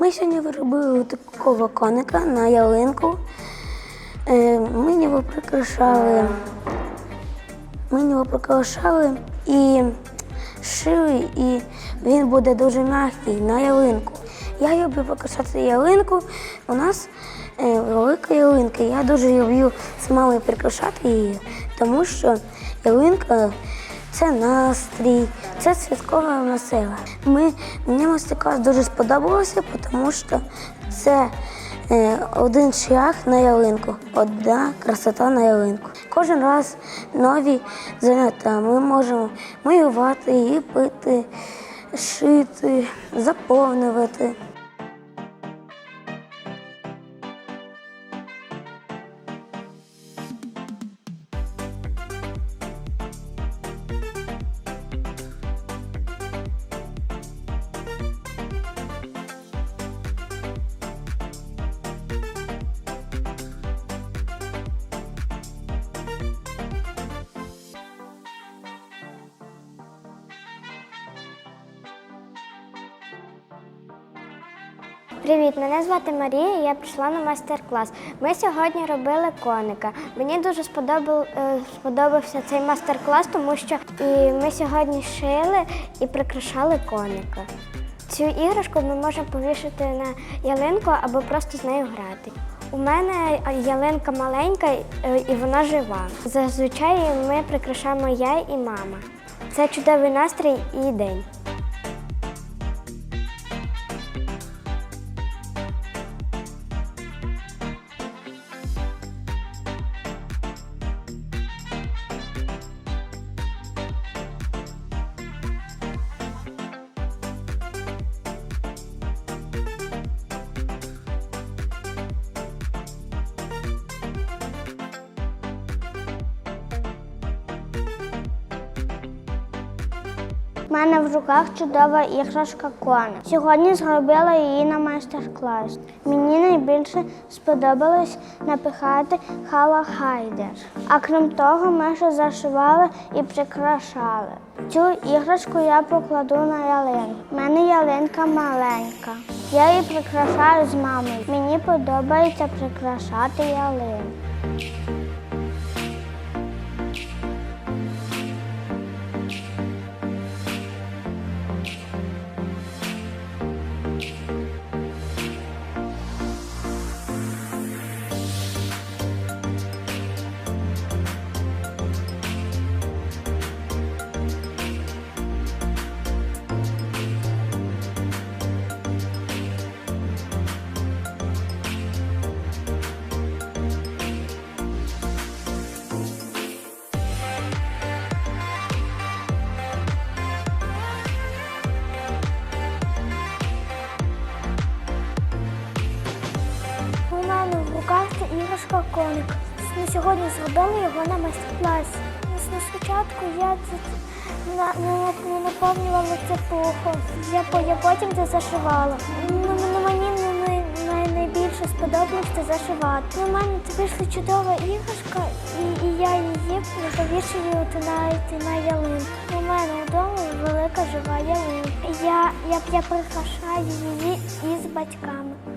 Ми сьогодні виробили такого коника на ялинку. Е, Ми його прикрашали. Ми його прикрашали і шили, і він буде дуже м'який на ялинку. Я люблю прикрашати ялинку. У нас е, велика ялинка. Я дуже люблю з мамою прикрашати її, тому що ялинка це настрій, це святкова весела. Ми мені мастер-клас дуже сподобалося, тому що це е, один шлях на ялинку, одна красота на ялинку. Кожен раз нові заняття. Ми можемо малювати, ліпити, шити, заповнювати. Привіт, мене звати Марія. Я прийшла на майстер-клас. Ми сьогодні робили коника. Мені дуже сподобав, е, сподобався цей майстер-клас, тому що і ми сьогодні шили і прикрашали коника. Цю іграшку ми можемо повішати на ялинку або просто з нею грати. У мене ялинка маленька е, і вона жива. Зазвичай ми прикрашаємо я і мама. Це чудовий настрій і день. У мене в руках чудова іграшка коник. Сьогодні зробила її на майстер-клас. Мені найбільше сподобалось напихати хала хайдер. А крім того, ми ще зашивали і прикрашали. Цю іграшку я покладу на ялинку. У мене ялинка маленька. Я її прикрашаю з мамою. Мені подобається прикрашати ялинку. Іграшка коник. Ми сьогодні зробили його на майстер-класі. Спочатку я не, наповнювала це пухом. Я, потім це зашивала. Ну, ну, мені не- не- най- найбільше сподобалось це зашивати. У мене це вийшла чудова іграшка, і, я її повішую на, на ялинку. У мене вдома велика жива ялинка. Я, я, я прикрашаю її із батьками.